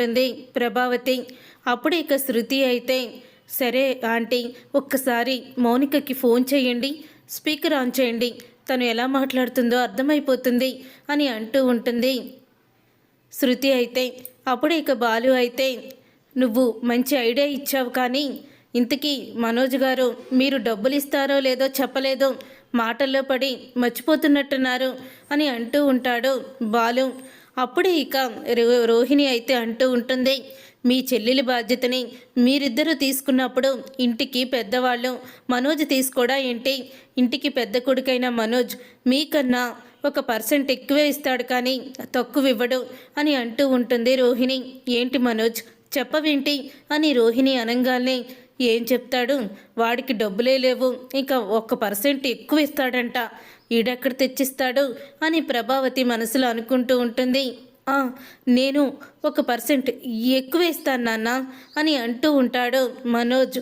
ఉంటుంది ప్రభావతి. అప్పుడు ఇక శృతి అయితే సరే ఆంటీ ఒక్కసారి మౌనికకి ఫోన్ చేయండి స్పీకర్ ఆన్ చేయండి. తను ఎలా మాట్లాడుతుందో అర్థమైపోతుంది అని అంటూ ఉంటుంది. శృతి అయితే అప్పుడు ఇక బాలు అయితే నువ్వు మంచి ఐడియా ఇచ్చావు కానీ ఇంతకీ మనోజ్ గారు మీరు డబ్బులు ఇస్తారో లేదో చెప్పలేదో మాటల్లో పడి మర్చిపోతున్నట్టున్నారు అని అంటూ ఉంటాడు బాలు. అప్పుడే ఇక రో- రోహిణి అయితే అంటూ ఉంటుంది మీ చెల్లెలి బాధ్యతని మీరిద్దరూ తీసుకున్నప్పుడు ఇంటికి పెద్దవాళ్ళు మనోజ్ తీసుకోడా ఏంటి? ఇంటికి పెద్ద కొడుకైన మనోజ్ మీకన్నా ఒక పర్సెంట్ ఎక్కువే ఇస్తాడు కానీ తక్కువ ఇవ్వడు అని అంటూ ఉంటుంది రోహిణి. ఏంటి మనోజ్? చెప్పవేంటి? అని రోహిణి అనంగానే ఏం చెప్తాడు? వాడికి డబ్బులే లేవు. ఇంకా ఒక్క పర్సెంట్ ఎక్కువ ఇస్తాడంట. ఈడెక్కడ తెచ్చిస్తాడు? అని ప్రభావతి మనసులో అనుకుంటూ ఉంటుంది. నేను ఒక పర్సెంట్ ఎక్కువ ఇస్తాను నాన్న అని అంటూ ఉంటాడు మనోజ్.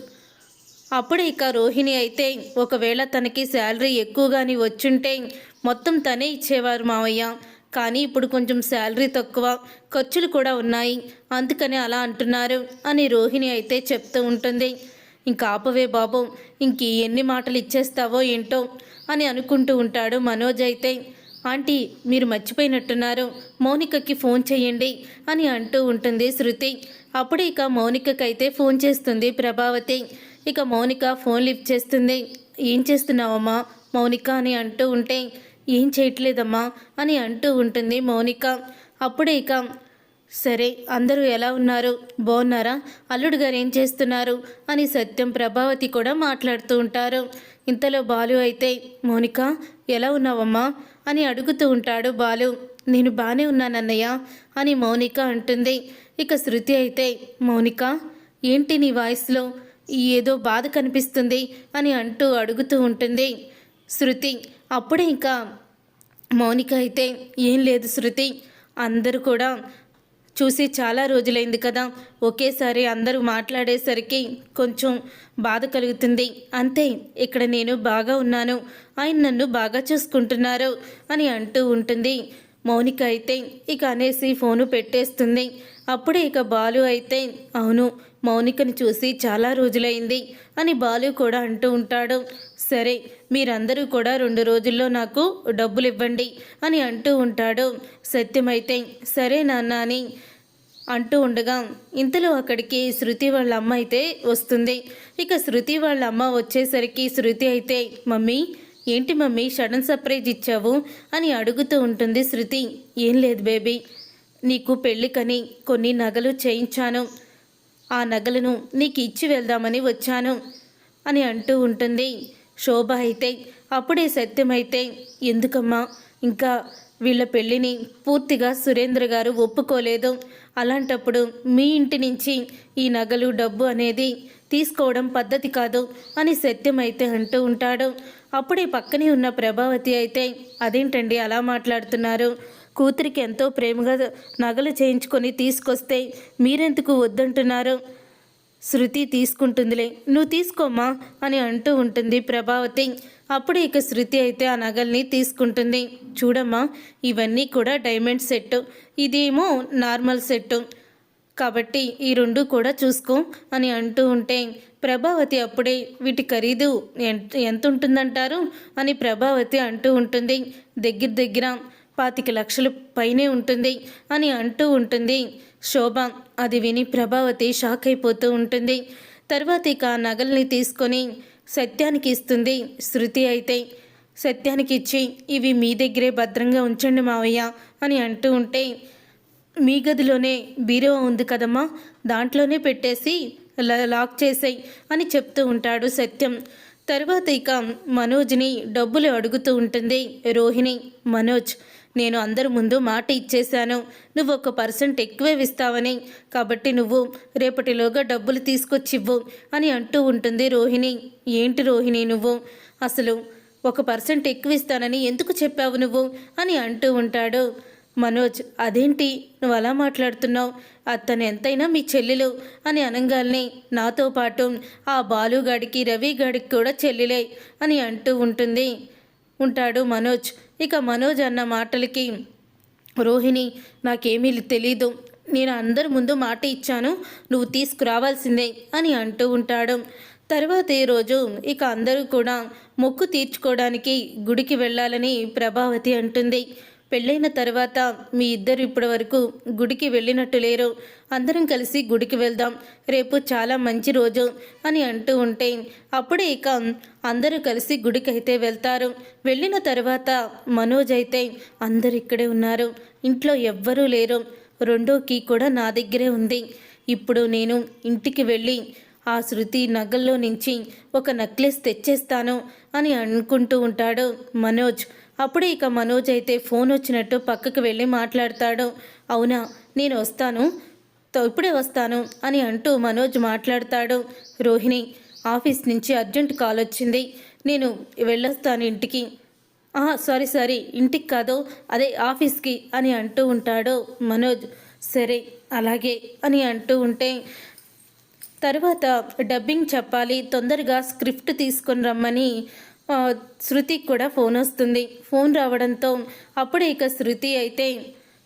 అప్పుడు ఇక రోహిణి అయితే ఒకవేళ తనకి శాలరీ ఎక్కువగాని వచ్చుంటే మొత్తం తనే ఇచ్చేవారు మావయ్య. కానీ ఇప్పుడు కొంచెం శాలరీ తక్కువ ఖర్చులు కూడా ఉన్నాయి. అందుకని అలా అంటున్నారు అని రోహిణి అయితే చెప్తూ ఉంటుంది. ఇంకా ఆపవే బాబు ఇంక ఎన్ని మాటలు ఇచ్చేస్తావో ఏంటో అని అనుకుంటూ ఉంటాడు మనోజ్ అయితే. ఆంటీ మీరు మర్చిపోయినట్టున్నారు మౌనికకి ఫోన్ చేయండి అని అంటూ ఉంటుంది శృతి. అప్పుడు ఇక మౌనికకైతే ఫోన్ చేస్తుంది ప్రభావతి. ఇక మౌనిక ఫోన్ లిఫ్ట్ చేస్తుంది. ఏం చేస్తున్నావమ్మా మౌనిక? అని అంటూ ఉంటే ఏం చేయట్లేదమ్మా అని అంటూ ఉంటుంది మౌనిక. అప్పుడే ఇక సరే అందరూ ఎలా ఉన్నారు? బాగున్నారా అల్లుడు గారు ఏం చేస్తున్నారు? అని సత్యం ప్రభావతి కూడా మాట్లాడుతూ ఉంటారు. ఇంతలో బాలు అయితే మౌనిక ఎలా ఉన్నావమ్మా? అని అడుగుతూ ఉంటాడు బాలు. నేను బాగానే ఉన్నానన్నయ్య అని మౌనిక అంటుంది. ఇక శృతి అయితే మౌనిక ఏంటి నీ వాయిస్లో ఏదో బాధ కనిపిస్తుంది అని అంటూ అడుగుతూ ఉంటుంది. శృతి అప్పుడే ఇంకా మౌనిక అయితే ఏం లేదు శృతి అందరూ కూడా చూసి చాలా రోజులైంది కదా. ఒకేసారి అందరూ మాట్లాడేసరికి కొంచెం బాధ కలుగుతుంది. అంతే ఇక్కడ నేను బాగా ఉన్నాను. ఆయన నన్ను బాగా చూసుకుంటున్నారు అని అంటూ ఉంటుంది. మౌనిక అయితే ఇక అనేసి ఫోను పెట్టేస్తుంది. అప్పుడే ఇక బాలు అయితే అవును మౌనికని చూసి చాలా రోజులైంది అని బాలు కూడా అంటూ ఉంటాడు. సరే మీరందరూ కూడా రెండు రోజుల్లో నాకు డబ్బులు ఇవ్వండి అని అంటూ ఉంటాడు. సత్యమైతే సరే నాన్న అని అంటూ ఉండగా ఇంతలో అక్కడికి శృతి వాళ్ళ అమ్మ అయితే వస్తుంది. ఇక శృతి వాళ్ళ అమ్మ వచ్చేసరికి శృతి అయితే మమ్మీ ఏంటి మమ్మీ సడన్ సర్ప్రైజ్ ఇచ్చావు? అని అడుగుతూ ఉంటుంది శృతి. ఏం లేదు బేబీ నీకు పెళ్ళికని కొన్ని నగలు చేయించాను. ఆ నగలను నీకు ఇచ్చి వెళ్దామని వచ్చాను అని అంటూ ఉంటుంది. శోభ అయితే అప్పుడే సత్యమైతే ఎందుకమ్మా? ఇంకా వీళ్ళ పెళ్ళిని పూర్తిగా సురేంద్ర గారు ఒప్పుకోలేదు. అలాంటప్పుడు మీ ఇంటి నుంచి ఈ నగలు డబ్బు అనేది తీసుకోవడం పద్ధతి కాదు అని సత్యమైతే అంటూ ఉంటాడు. అప్పుడే పక్కనే ఉన్న ప్రభావతి అయితే అదేంటండి అలా మాట్లాడుతున్నారు? కూతురికి ఎంతో ప్రేమగా నగలు చేయించుకొని తీసుకొస్తే మీరెందుకు వద్దంటున్నారు? శృతి తీసుకుంటుందిలే. నువ్వు తీసుకోమ్మా అని అంటూ ఉంటుంది ప్రభావతి. అప్పుడు ఇక శృతి అయితే ఆ నగల్ని తీసుకుంటుంది. చూడమ్మా ఇవన్నీ కూడా డైమండ్ సెట్ ఇదేమో నార్మల్ సెట్ కాబట్టి ఈ రెండు కూడా చూసుకో అని అంటూ ఉంటే ప్రభావతి అప్పుడే వీటి ఖరీదు ఎంత ఎంత ఉంటుందంటారు అని ప్రభావతి అంటూ ఉంటుంది. దగ్గర దగ్గర పాతిక లక్షలు పైనే ఉంటుంది అని అంటూ ఉంటుంది. శోభ అది విని ప్రభావతి షాక్ అయిపోతూ ఉంటుంది. తర్వాత ఇక ఆ నగల్ని తీసుకొని సత్యానికి ఇస్తుంది శృతి అయితే. సత్యానికి ఇచ్చి ఇవి మీ దగ్గరే భద్రంగా ఉంచండి మావయ్య అని అంటూ ఉంటే మీ గదిలోనే బీరో ఉంది కదమ్మా దాంట్లోనే పెట్టేసి లాక్ చేసాయి అని చెప్తూ ఉంటాడు సత్యం. తర్వాత ఇక మనోజ్ని డబ్బులు అడుగుతూ ఉంటుంది. రోహిణి మనోజ్ నేను అందరి ముందు మాట ఇచ్చేశాను. నువ్వు ఒక పర్సెంట్ ఎక్కువే ఇస్తావని. కాబట్టి నువ్వు రేపటిలోగా డబ్బులు తీసుకొచ్చివ్వు అని అంటూ ఉంటుంది రోహిణి. ఏంటి రోహిణి నువ్వు? అసలు ఒక పర్సెంట్ ఎక్కువ ఇస్తానని ఎందుకు చెప్పావు నువ్వు? అని అంటూ ఉంటాడు. మనోజ్ అదేంటి? నువ్వు అలా మాట్లాడుతున్నావు. అతను ఎంతైనా మీ చెల్లెలు అని అనగానే నాతో పాటు ఆ బాలుగాడికి రవిగాడికి కూడా చెల్లెలే అని అంటూ ఉంటుంది. ఉంటాడు మనోజ్. ఇక మనోజ్ అన్న మాటలకి రోహిణి నాకేమీ తెలీదు. నేను అందరి ముందు మాట ఇచ్చాను నువ్వు తీసుకురావాల్సిందే అని అంటూ ఉంటాడు. తర్వాత ఈ రోజు ఇక అందరూ కూడా మొక్కు తీర్చుకోవడానికి గుడికి వెళ్ళాలని ప్రభావతి అంటుంది. పెళ్ళైన తర్వాత మీ ఇద్దరు ఇప్పటి వరకు గుడికి వెళ్ళినట్టు లేరు. అందరం కలిసి గుడికి వెళ్దాం. రేపు చాలా మంచి రోజు అని అంటూ ఉంటే అప్పుడే ఇక అందరూ కలిసి గుడికి అయితే వెళ్తారు. వెళ్ళిన తర్వాత మనోజ్ అయితే అందరు ఇక్కడే ఉన్నారు. ఇంట్లో ఎవ్వరూ లేరు. రెండో కీ కూడా నా దగ్గరే ఉంది. ఇప్పుడు నేను ఇంటికి వెళ్ళి ఆ శృతి నగల్లో నుంచి ఒక నెక్లెస్ తెచ్చేస్తాను అని అనుకుంటూ ఉంటాడు మనోజ్. అప్పుడే ఇక మనోజ్ అయితే ఫోన్ వచ్చినట్టు పక్కకు వెళ్ళి మాట్లాడతాడు. అవునా నేను వస్తాను. ఇప్పుడే వస్తాను అని అంటూ మనోజ్ మాట్లాడతాడు. రోహిణి ఆఫీస్ నుంచి అర్జెంట్ కాల్ వచ్చింది. నేను వెళ్ళొస్తాను ఇంటికి. సారీ సారీ ఇంటికి కాదు అదే ఆఫీస్కి అని అంటూ ఉంటాడు మనోజ్. సరే అలాగే అని అంటూ ఉంటే తర్వాత డబ్బింగ్ చెప్పాలి తొందరగా స్క్రిప్ట్ తీసుకొని రమ్మని శృతికి కూడా ఫోన్ వస్తుంది. ఫోన్ రావడంతో అప్పుడే ఇక శృతి అయితే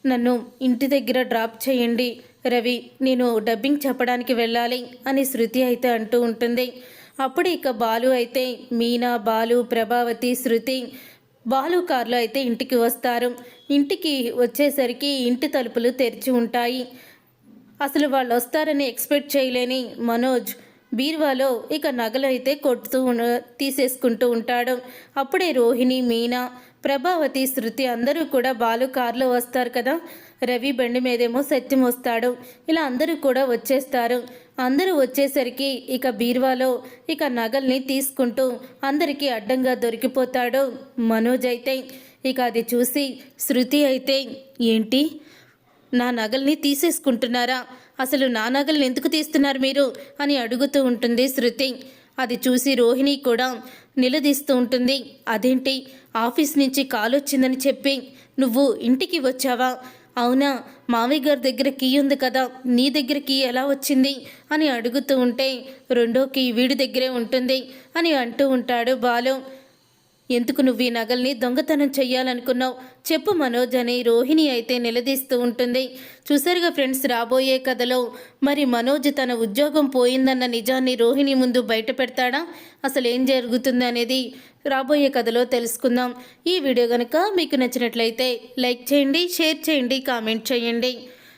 నన్ను ఇంటి దగ్గర డ్రాప్ చేయండి. రవి నేను డబ్బింగ్ చెప్పడానికి వెళ్ళాలి అని శృతి అయితే అంటూ ఉంటుంది. అప్పుడు ఇక బాలు అయితే మీనా బాలు ప్రభావతి శృతి బాలు కార్లో అయితే ఇంటికి వస్తారు. ఇంటికి వచ్చేసరికి ఇంటి తలుపులు తెరిచి ఉంటాయి. అసలు వాళ్ళు వస్తారని ఎక్స్పెక్ట్ చేయలేని మనోజ్ బీర్వాలో ఇక నగలు అయితే కొడుతూ తీసేసుకుంటూ ఉంటాడు. అప్పుడే రోహిణి మీనా ప్రభావతి శృతి అందరూ కూడా బాలు కారులో వస్తారు కదా? రవి బండి మీదేమో సత్యం వస్తాడు ఇలా అందరూ కూడా వచ్చేస్తారు. అందరూ వచ్చేసరికి ఇక బీర్వాలో ఇక నగల్ని తీసుకుంటూ అందరికీ అడ్డంగా దొరికిపోతాడు మనోజ్ అయితే. ఇక అది చూసి శృతి అయితే ఏంటి? నా నగల్ని తీసేసుకుంటున్నారా? అసలు నా నగల్ని ఎందుకు తీస్తున్నారు మీరు? అని అడుగుతూ ఉంటుంది శృతి. అది చూసి రోహిణి కూడా నిలదీస్తూ ఉంటుంది. అదేంటి? ఆఫీస్ నుంచి కాల్ వచ్చిందని చెప్పి నువ్వు ఇంటికి వచ్చావా? అవునా మావయ్య గారి దగ్గర కీ ఉంది కదా నీ దగ్గర కీ ఎలా వచ్చింది? అని అడుగుతూ ఉంటే రెండో కీ వీడి దగ్గరే ఉంటుంది అని అంటూ ఉంటాడు బాలు. ఎందుకు నువ్వు ఈ నగల్ని దొంగతనం చెయ్యాలనుకున్నావు? చెప్పు మనోజ్ అని రోహిణి అయితే నిలదీస్తూ ఉంటుంది. చూసారుగా ఫ్రెండ్స్ రాబోయే కథలో మరి మనోజ్ తన ఉద్యోగం పోయిందన్న నిజాన్ని రోహిణి ముందు బయట పెడతాడా? అసలు ఏం జరుగుతుంది అనేది రాబోయే కథలో తెలుసుకుందాం. ఈ వీడియో కనుక మీకు నచ్చినట్లయితే లైక్ చేయండి షేర్ చేయండి కామెంట్ చేయండి.